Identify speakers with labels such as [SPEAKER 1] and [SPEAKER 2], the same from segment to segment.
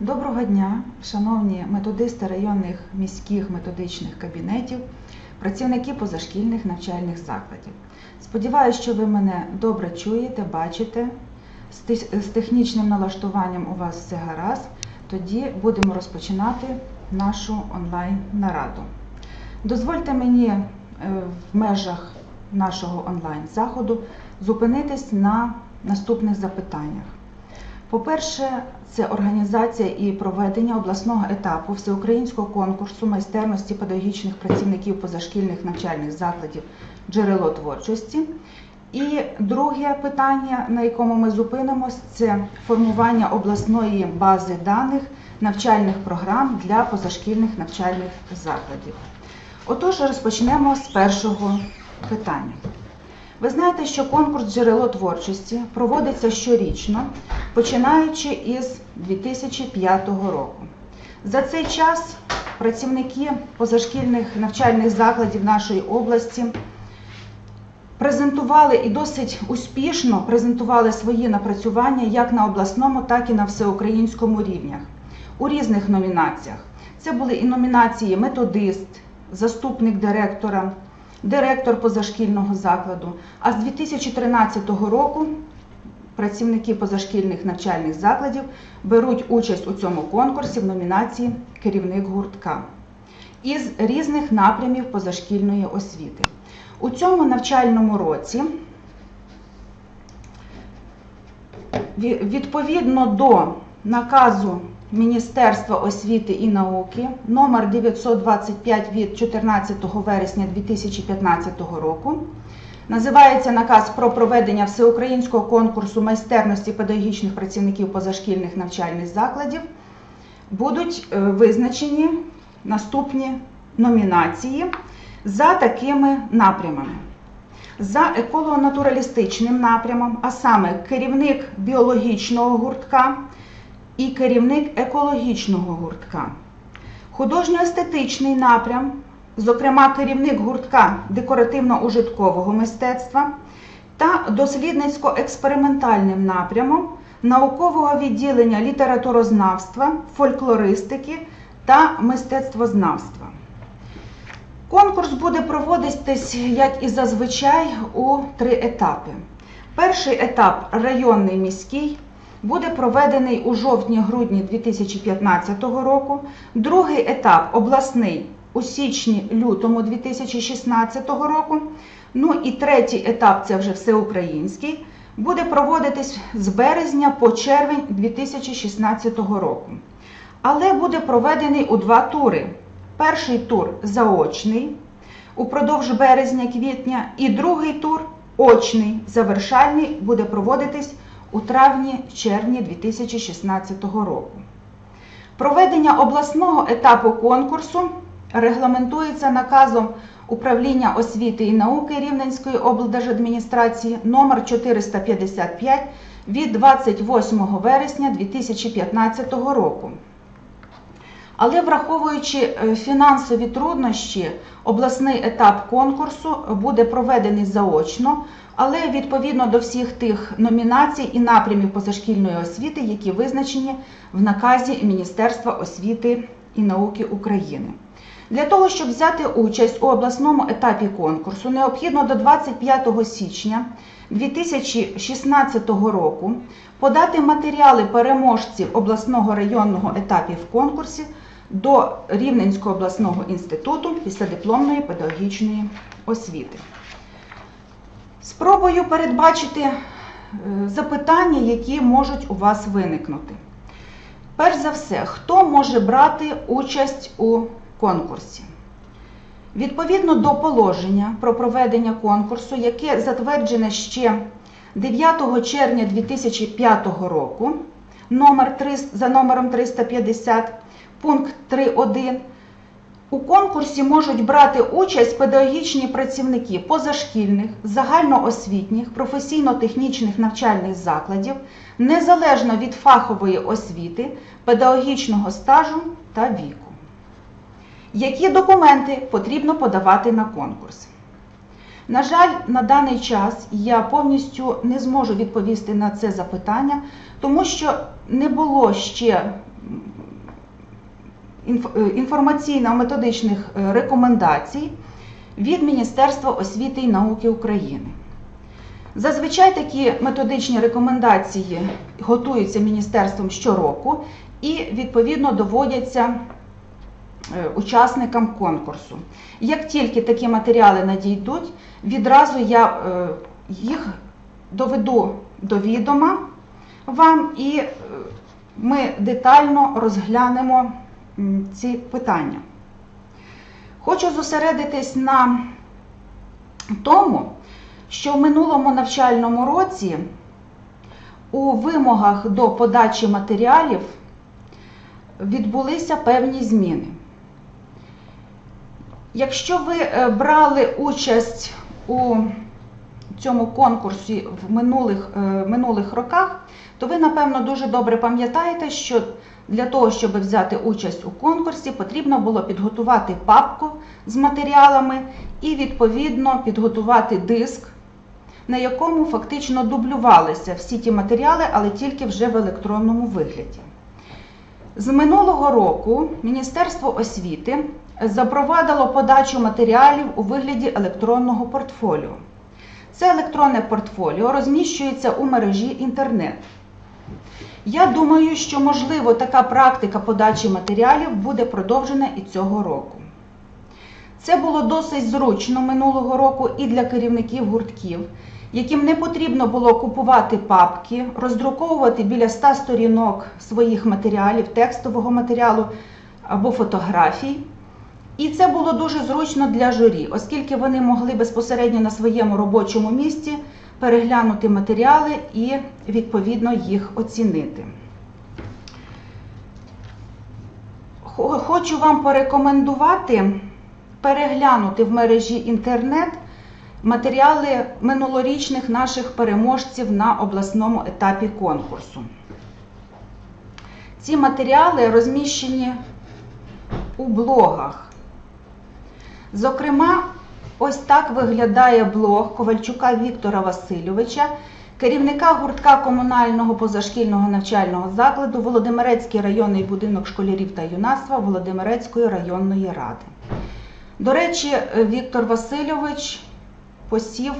[SPEAKER 1] Доброго дня, шановні методисти районних міських методичних кабінетів, працівники позашкільних навчальних закладів. Сподіваюсь, що ви мене добре чуєте, бачите. З технічним налаштуванням у вас все гаразд. Тоді будемо розпочинати нашу онлайн-нараду. Дозвольте мені е, в межах нашого онлайн-заходу зупинитись на наступних запитаннях. По-перше, це організація і проведення обласного етапу всеукраїнського конкурсу майстерності педагогічних працівників позашкільних навчальних закладів джерело творчості. І друге питання, на якому ми зупинимось, це формування обласної бази даних навчальних програм для позашкільних навчальних закладів. Отож, розпочнемо з першого питання. Ви знаєте, що конкурс джерело творчості проводиться щорічно, починаючи із 2005 року. За цей час працівники позашкільних навчальних закладів нашої області презентували і досить успішно презентували свої напрацювання як на обласному, так і на всеукраїнському рівнях у різних номінаціях. Це були і номінації методист, заступник директора, директор позашкільного закладу. А з 2013 року працівники позашкільних навчальних закладів беруть участь у цьому конкурсі в номінації Керівник гуртка із різних напрямів позашкільної освіти. У цьому навчальному році відповідно до наказу Міністерства освіти і науки номер 925 від 14 вересня 2015 року. Називається наказ про проведення всеукраїнського конкурсу майстерності педагогічних працівників позашкільних навчальних закладів. Будуть е, визначені наступні номінації за такими напрямами. За еколого-натуралістичним напрямом, а саме керівник біологічного гуртка і керівник екологічного гуртка. Художньо-естетичний напрям, зокрема керівник гуртка декоративно-ужиткового мистецтва та дослідницько-експериментальним напрямом наукового відділення літературознавства, фольклористики та мистецтвознавства. Конкурс буде проводитись, як і зазвичай, у три етапи. Перший етап районний міський буде проведений у жовтні-грудні 2015 року. Другий етап обласний у січні-лютому 2016 року. Ну і третій етап це вже всеукраїнський, буде проводитись з березня по червень 2016 року. Але буде проведений у два тури. Перший тур заочний упродовж березня-квітня, і другий тур очний, завершальний, буде проводитись у травні-червні 2016 року. Проведення обласного етапу конкурсу регламентується наказом Управління освіти і науки Рівненської облдержадміністрації номер 455 від 28 вересня 2015 року. Але враховуючи е, фінансові труднощі, обласний етап конкурсу буде проведений заочно, але відповідно до всіх тих номінацій і напрямів позашкільної освіти, які визначені в наказі Міністерства освіти і науки України. Для того, щоб взяти участь у обласному етапі конкурсу, необхідно до 25 січня 2016 року подати матеріали переможців обласного районного етапів конкурсі до Рівненського обласного інституту післядипломної педагогічної освіти. Спробую передбачити е, запитання, які можуть у вас виникнути. Перш за все, хто може брати участь у конкурсі? Відповідно до положення про проведення конкурсу, яке затверджене ще 9 червня 2005 року, номер 3, за номером 350, пункт 3.1, у конкурсі можуть брати участь педагогічні працівники позашкільних, загальноосвітніх, професійно-технічних навчальних закладів, незалежно від фахової освіти, педагогічного стажу та віку. Які документи потрібно подавати на конкурс? На жаль, на даний час я повністю не зможу відповісти на це запитання, тому що не було ще інформаційно-методичних е, рекомендацій від Міністерства освіти і науки України. Зазвичай такі методичні рекомендації готуються міністерством щороку і відповідно доводяться е, учасникам конкурсу. Як тільки такі матеріали надійдуть, відразу я е, їх доведу до відома вам і е, ми детально розглянемо ці питання. Хочу зосередитись на тому, що в минулому навчальному році у вимогах до подачі матеріалів відбулися певні зміни. Якщо ви е, брали участь у цьому конкурсі в минулих, е, минулих роках, то ви, напевно, дуже добре пам'ятаєте, що для того, щоб взяти участь у конкурсі, потрібно було підготувати папку з матеріалами і, відповідно, підготувати диск, на якому фактично дублювалися всі ті матеріали, але тільки вже в електронному вигляді. З минулого року Міністерство освіти запровадило подачу матеріалів у вигляді електронного портфоліо. Це електронне портфоліо розміщується у мережі інтернет. Я думаю, що можливо така практика подачі матеріалів буде продовжена і цього року. Це було досить зручно минулого року і для керівників гуртків, яким не потрібно було купувати папки, роздруковувати біля 100 сторінок своїх матеріалів, текстового матеріалу або фотографій. І це було дуже зручно для журі, оскільки вони могли безпосередньо на своєму робочому місці переглянути матеріали і відповідно їх оцінити. Хочу вам порекомендувати переглянути в мережі інтернет матеріали минулорічних наших переможців на обласному етапі конкурсу. Ці матеріали розміщені у блогах. Зокрема, ось так виглядає блог Ковальчука Віктора Васильовича, керівника гуртка комунального позашкільного навчального закладу Володимирецький районний будинок школярів та юнацтва Володимирецької районної ради. До речі, Віктор Васильович посів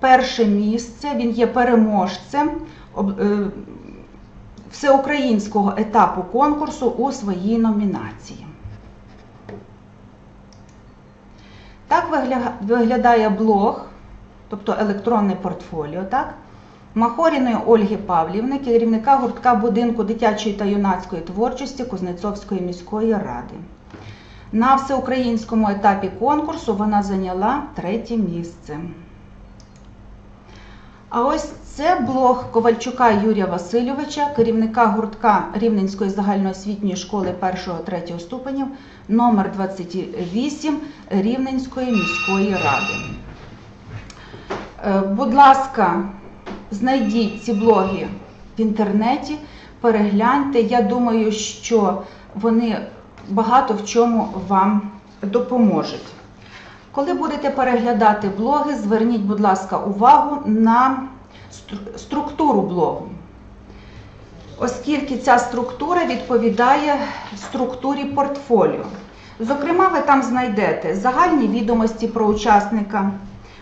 [SPEAKER 1] перше місце, він є переможцем е, всеукраїнського етапу конкурсу у своїй номінації. Так виглядає блог, тобто електронне портфоліо, так? Махоріної Ольги Павлівни, керівника гуртка будинку дитячої та юнацької творчості Кузнецовської міської ради. На всеукраїнському етапі конкурсу вона зайняла третє місце. А ось це блог Ковальчука Юрія Васильовича, керівника гуртка Рівненської загальноосвітньої школи 1-3 ступенів номер 28 Рівненської міської ради. Е, Будь ласка, знайдіть ці блоги в інтернеті, перегляньте. Я думаю, що вони багато в чому вам допоможуть. Коли будете переглядати блоги, зверніть, будь ласка, увагу на структуру блогу. Оскільки ця структура відповідає структурі портфоліо. Зокрема, ви там знайдете загальні відомості про учасника,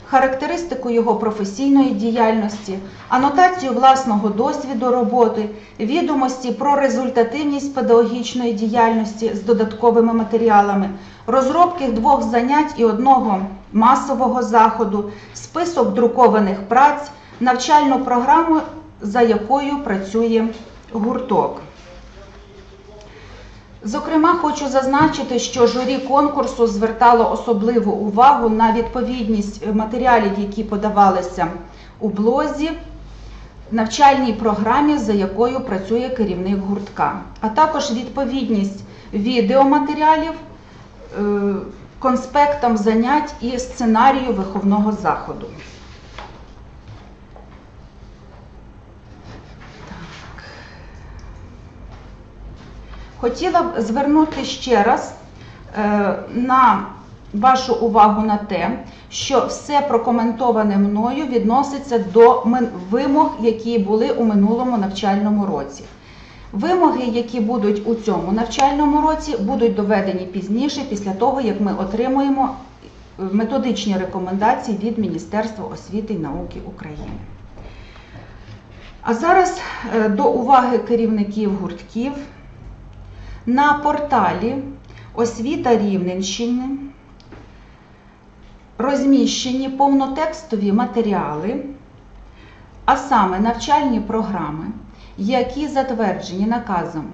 [SPEAKER 1] характеристику його професійної діяльності, анотацію власного досвіду роботи, відомості про результативність педагогічної діяльності з додатковими матеріалами, розробки двох занять і одного масового заходу, список друкованих праць, навчальну програму, за якою працює гурток. Зокрема, хочу зазначити, що журі конкурсу звертало особливу увагу на відповідність матеріалів, які подавалися у блозі, навчальній програмі, за якою працює керівник гуртка, а також відповідність відеоматеріалів, е, конспектам занять і сценарію виховного заходу. Хотіла б звернути ще раз е, на вашу увагу на те, що все прокоментоване мною відноситься до вимог, які були у минулому навчальному році. Вимоги, які будуть у цьому навчальному році, будуть доведені пізніше, після того, як ми отримуємо методичні рекомендації від Міністерства освіти і науки України. А зараз е, до уваги керівників гуртків на порталі Освіта Рівненщини розміщені повнотекстові матеріали, а саме навчальні програми, які затверджені наказом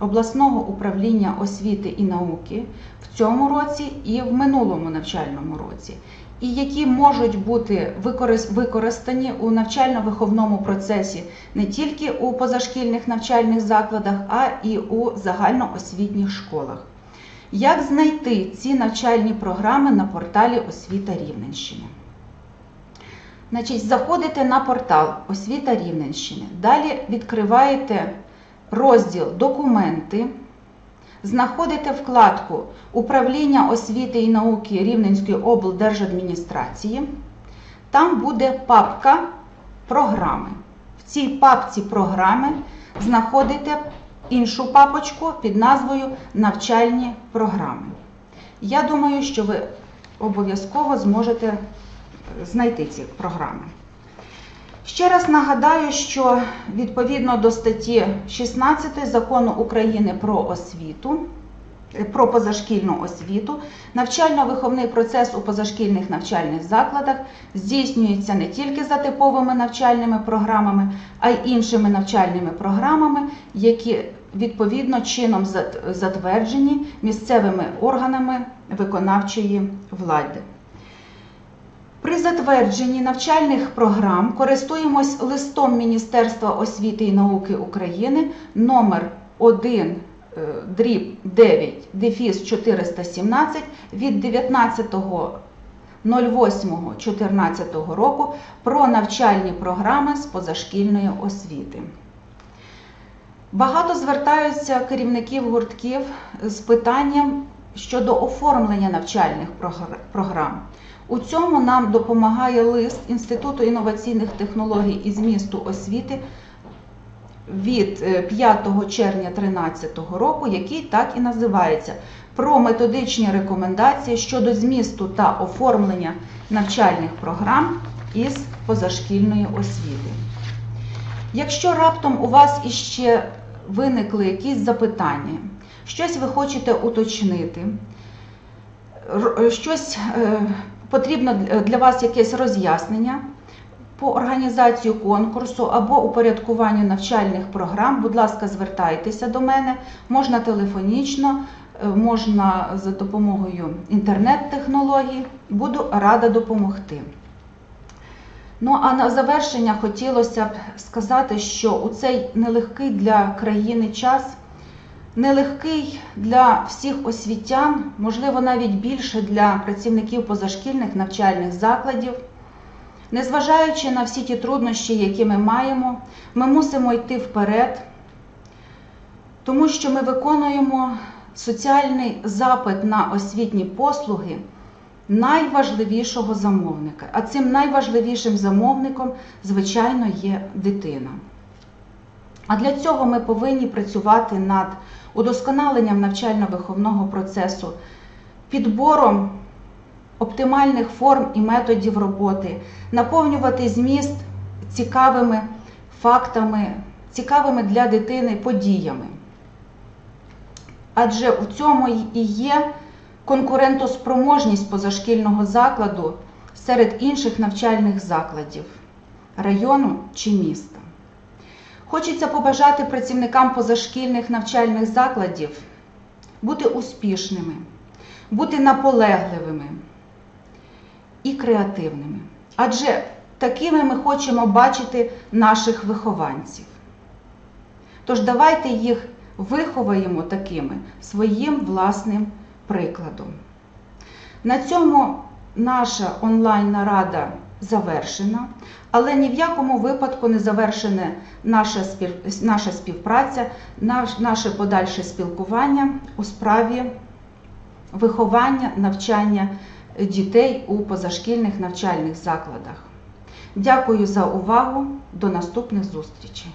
[SPEAKER 1] обласного управління освіти і науки в цьому році і в минулому навчальному році, і які можуть бути використані у навчально-виховному процесі не тільки у позашкільних навчальних закладах, а і у загальноосвітніх школах. Як знайти ці навчальні програми на порталі Освіта Рівненщини? Значить, заходите на портал Освіта Рівненщини. Далі відкриваєте розділ Документи, знаходите вкладку Управління освіти і науки Рівненської облдержадміністрації. Там буде папка Програми. В цій папці програми знаходите іншу папочку під назвою Навчальні програми. Я думаю, що ви обов'язково зможете е, знайти ці програми. Ще раз нагадаю, що відповідно до статті 16 Закону України про освіту, е, про позашкільну освіту, навчально-виховний процес у позашкільних навчальних закладах здійснюється не тільки за типовими навчальними програмами, а й іншими навчальними програмами, які відповідно чином затверджені місцевими органами виконавчої влади. При затвердженні навчальних програм користуємось листом Міністерства освіти і науки України номер 1 е, дріб 9 дефіс 417 від 19.08.14 року про навчальні програми з позашкільної освіти. Багато звертаються керівників гуртків з питанням щодо оформлення навчальних прогр- програм. У цьому нам допомагає лист Інституту інноваційних технологій і змісту освіти від е, 5 червня 2013 року, який так і називається про методичні рекомендації щодо змісту та оформлення навчальних програм із позашкільної освіти. Якщо раптом у вас іще виникли якісь запитання, щось ви хочете уточнити, щось е, потрібно для- вас якесь роз'яснення по організацію конкурсу або упорядкуванню навчальних програм, будь ласка, звертайтеся до мене, можна телефонічно, е, можна за допомогою інтернет-технологій. Буду рада допомогти. Ну а на завершення хотілося б сказати, що у цей нелегкий для країни час, нелегкий для всіх освітян, можливо, навіть більше для працівників позашкільних навчальних закладів. Незважаючи на всі ті труднощі, які ми маємо, ми мусимо йти вперед, тому що ми виконуємо соціальний запит на освітні послуги найважливішого замовника. А цим найважливішим замовником, звичайно, є дитина. А для цього ми повинні працювати над удосконаленням навчально-виховного процесу, підбором оптимальних форм і методів роботи, наповнювати зміст цікавими фактами, цікавими для дитини подіями. Адже у цьому і є конкурентоспроможність позашкільного закладу серед інших навчальних закладів району чи міста. Хочеться побажати працівникам позашкільних навчальних закладів бути успішними, бути наполегливими і креативними. Адже такими ми хочемо бачити наших вихованців. Тож давайте їх виховаємо такими своїм власним прикладом. На цьому наша онлайн-нарада завершена, але ні в якому випадку не завершена наша, наша співпраця, наш... наше подальше спілкування у справі виховання, навчання дітей у позашкільних навчальних закладах. Дякую за увагу. До наступних зустрічей.